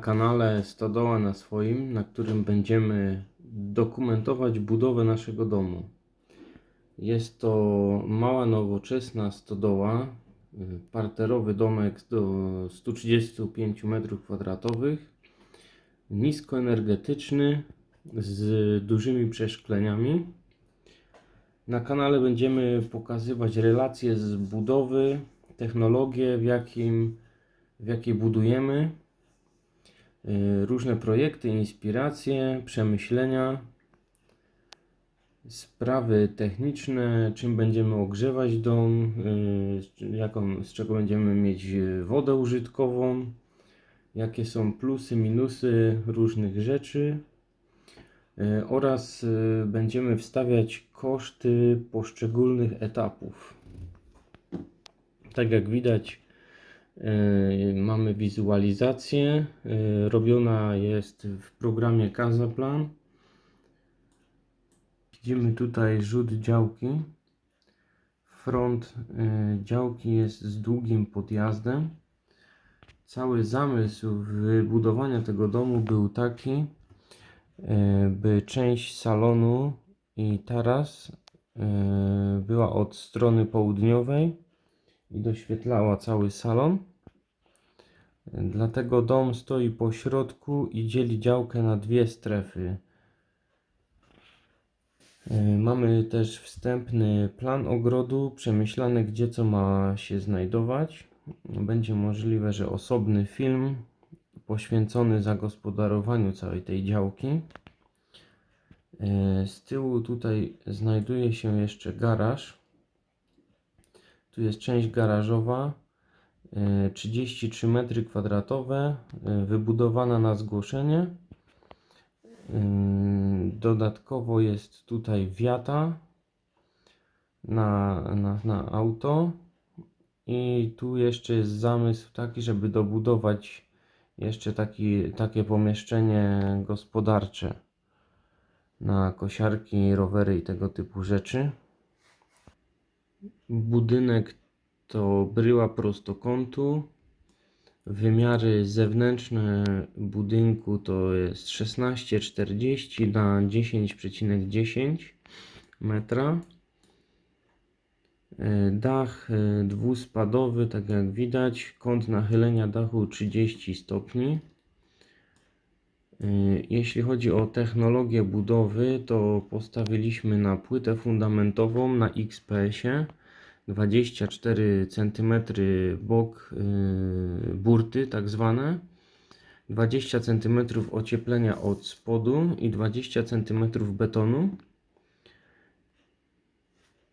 kanale Stodoła na swoim, na którym będziemy dokumentować budowę naszego domu. Jest to mała, nowoczesna stodoła, y, parterowy domek do 135 m2, niskoenergetyczny, z dużymi przeszkleniami. Na kanale będziemy pokazywać relacje z budowy, technologię, w, jakim, w jakiej budujemy, różne projekty, inspiracje, przemyślenia, sprawy techniczne, czym będziemy ogrzewać dom, y, jaką, z czego będziemy mieć wodę użytkową, jakie są plusy, minusy różnych rzeczy y, oraz y, będziemy wstawiać koszty poszczególnych etapów. Tak jak widać, y, mamy wizualizację. y, Robiona jest w programie Casaplan. Widzimy tutaj rzut działki. Front y, działki jest z długim podjazdem. Cały zamysł wybudowania tego domu był taki, by część salonu i taras była od strony południowej i doświetlała cały salon. Dlatego dom stoi po środku i dzieli działkę na dwie strefy. Y, Mamy też wstępny plan ogrodu, przemyślane gdzie co ma się znajdować. Będzie możliwe, że osobny film poświęcony zagospodarowaniu całej tej działki. Y, Z tyłu tutaj znajduje się jeszcze garaż. Tu jest część garażowa, y, 33 m2, y, wybudowana na zgłoszenie. Ym, Dodatkowo jest tutaj wiata na, na, na auto. I tu jeszcze jest zamysł taki, żeby dobudować jeszcze taki, takie pomieszczenie gospodarcze na kosiarki, rowery i tego typu rzeczy. Budynek to bryła prostokątu. Wymiary zewnętrzne budynku to jest 16,40 na 10,10 metra. E, Dach e, dwuspadowy, tak jak widać, kąt nachylenia dachu 30 stopni. E, Jeśli chodzi o technologię budowy, to postawiliśmy na płytę fundamentową na XPS-ie 24 cm bok yy, burty, tak zwane, 20 cm ocieplenia od spodu i 20 cm betonu.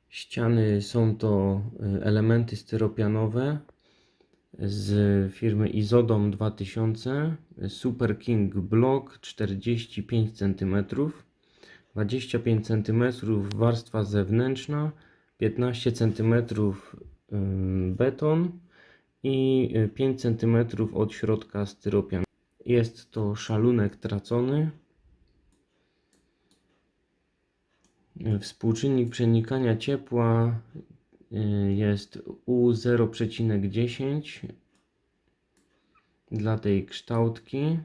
Ściany są to y, elementy styropianowe z firmy Izodom 2000 Super King Block 45 cm 25 cm warstwa zewnętrzna 15 cm beton i y, 5 cm od środka styropian. Jest to szalunek tracony. Y, Współczynnik przenikania ciepła y, jest U 0,10 dla tej kształtki.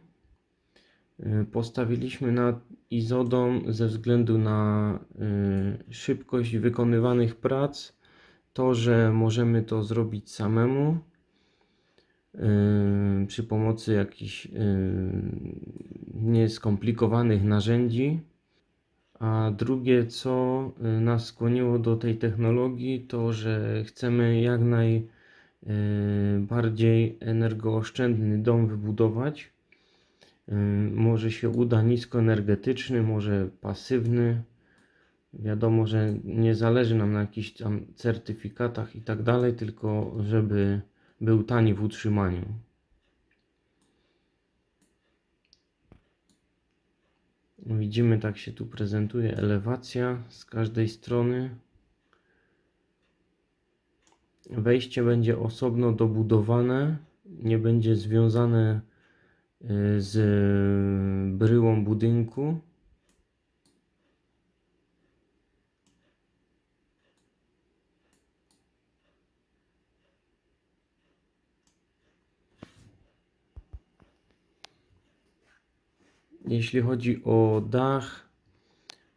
Y, Postawiliśmy na izodom ze względu na y, szybkość wykonywanych prac, to, że możemy to zrobić samemu y, przy pomocy jakichś y, nieskomplikowanych narzędzi. A drugie, co y, nas skłoniło do tej technologii, to że chcemy jak najbardziej energooszczędny dom wybudować. Y, Może się uda niskoenergetyczny, może pasywny. Wiadomo, że nie zależy nam na jakichś tam certyfikatach i tak dalej, tylko żeby był tani w utrzymaniu. Widzimy, tak się tu prezentuje elewacja z każdej strony. Wejście będzie osobno dobudowane, nie będzie związane y, z bryłą budynku. Jeśli chodzi o dach,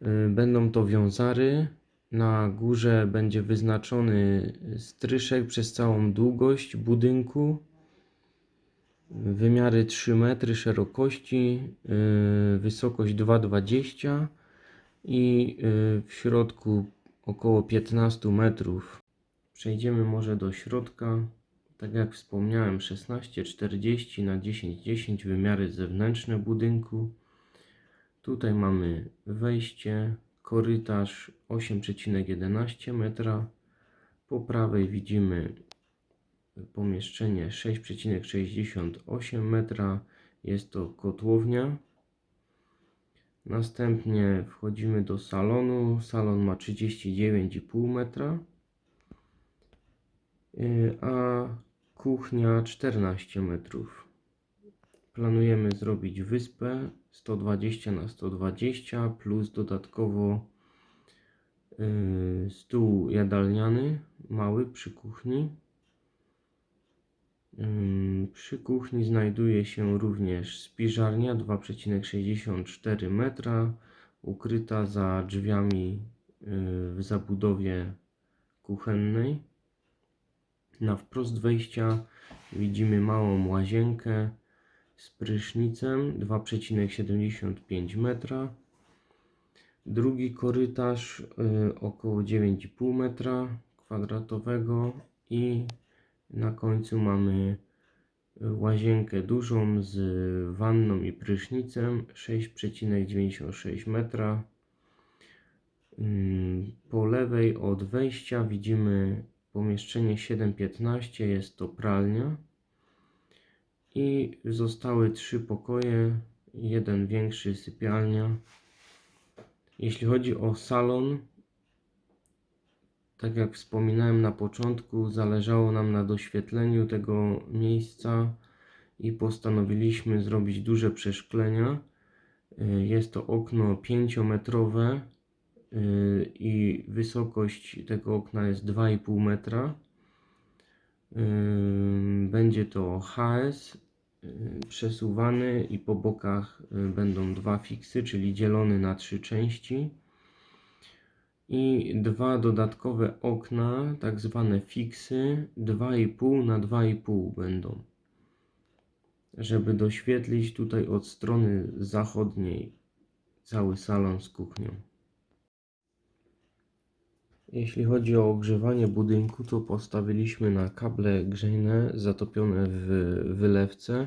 y, będą to wiązary. Na górze będzie wyznaczony stryszek przez całą długość budynku. Wymiary 3 metry szerokości, y, wysokość 2,20 i y, w środku około 15 metrów. Przejdziemy może do środka. Tak jak wspomniałem, 16,40 na 10,10 wymiary zewnętrzne budynku. Tutaj mamy wejście, korytarz 8,11 metra. Po prawej widzimy pomieszczenie 6,68 metra. Jest to kotłownia. Następnie wchodzimy do salonu. Salon ma 39,5 metra. Yy, A kuchnia 14 metrów. Planujemy zrobić wyspę 120 na 120 plus dodatkowo yy, stół jadalniany mały przy kuchni. Ym, Przy kuchni znajduje się również spiżarnia 2,64 metra, ukryta za drzwiami yy, w zabudowie kuchennej. Na wprost wejścia widzimy małą łazienkę z prysznicem 2,75 metra. Drugi korytarz y, około 9,5 metra kwadratowego i na końcu mamy łazienkę dużą z wanną i prysznicem 6,96 metra. Ym, Po lewej od wejścia widzimy pomieszczenie 7,15 jest to pralnia i zostały trzy pokoje, jeden większy sypialnia. Jeśli chodzi o salon, tak jak wspominałem na początku, zależało nam na doświetleniu tego miejsca i postanowiliśmy zrobić duże przeszklenia. Y, Jest to okno 5-metrowe y, i wysokość tego okna jest 2,5 metra. Ym, Będzie to HS y, przesuwany i po bokach y, będą dwa fiksy, czyli dzielony na trzy części. I dwa dodatkowe okna, tak zwane fiksy, 2,5 na 2,5 będą. Żeby doświetlić tutaj od strony zachodniej cały salon z kuchnią. Jeśli chodzi o ogrzewanie budynku, to postawiliśmy na kable grzejne zatopione w wylewce,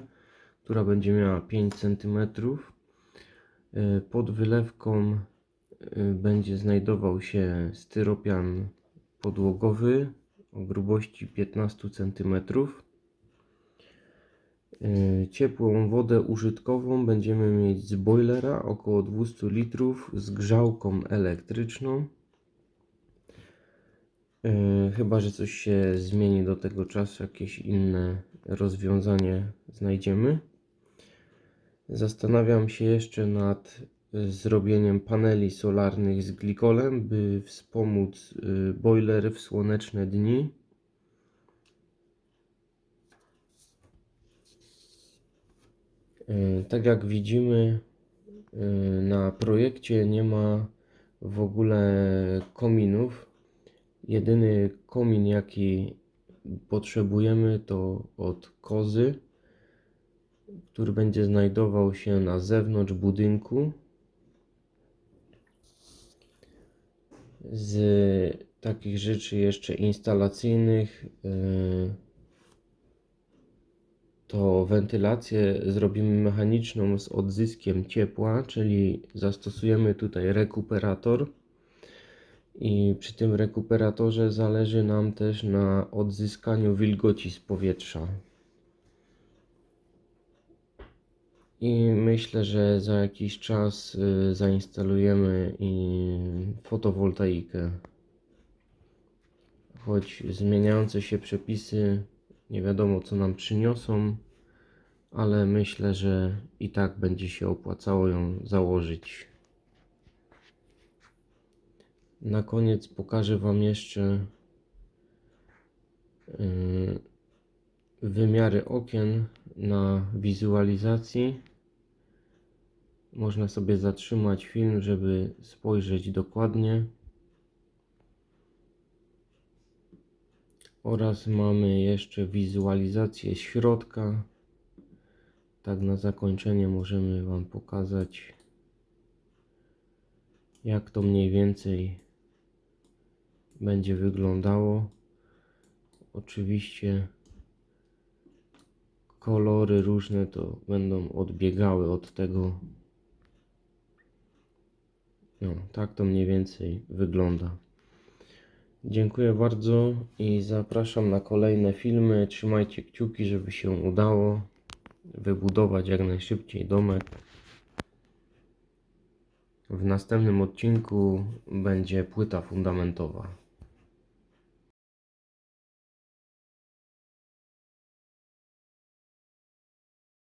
która będzie miała 5 cm. Y, Pod wylewką y, będzie znajdował się styropian podłogowy o grubości 15 cm. Y, Ciepłą wodę użytkową będziemy mieć z boilera około 200 litrów z grzałką elektryczną. Yy, chyba, że coś się zmieni do tego czasu, jakieś inne rozwiązanie znajdziemy. Zastanawiam się jeszcze nad y, zrobieniem paneli solarnych z glikolem, by wspomóc y, boiler w słoneczne dni. Tak jak widzimy, na projekcie nie ma w ogóle kominów. Jedyny komin, jaki potrzebujemy, to od kozy, który będzie znajdował się na zewnątrz budynku. Z takich rzeczy jeszcze instalacyjnych yy, to wentylację zrobimy mechaniczną z odzyskiem ciepła, czyli zastosujemy tutaj rekuperator. I przy tym rekuperatorze zależy nam też na odzyskaniu wilgoci z powietrza. I myślę, że za jakiś czas y, zainstalujemy fotowoltaikę. Choć zmieniające się przepisy nie wiadomo co nam przyniosą, ale myślę, że i tak będzie się opłacało ją założyć. Na koniec pokażę Wam jeszcze yy, wymiary okien na wizualizacji. Można sobie zatrzymać film, żeby spojrzeć dokładnie. Oraz mamy jeszcze wizualizację środka. Tak na zakończenie możemy Wam pokazać jak to mniej więcej będzie wyglądało. Oczywiście kolory różne to będą odbiegały od tego. No, tak to mniej więcej wygląda. Dziękuję bardzo i zapraszam na kolejne filmy. Trzymajcie kciuki, żeby się udało wybudować jak najszybciej domek. W następnym odcinku będzie płyta fundamentowa.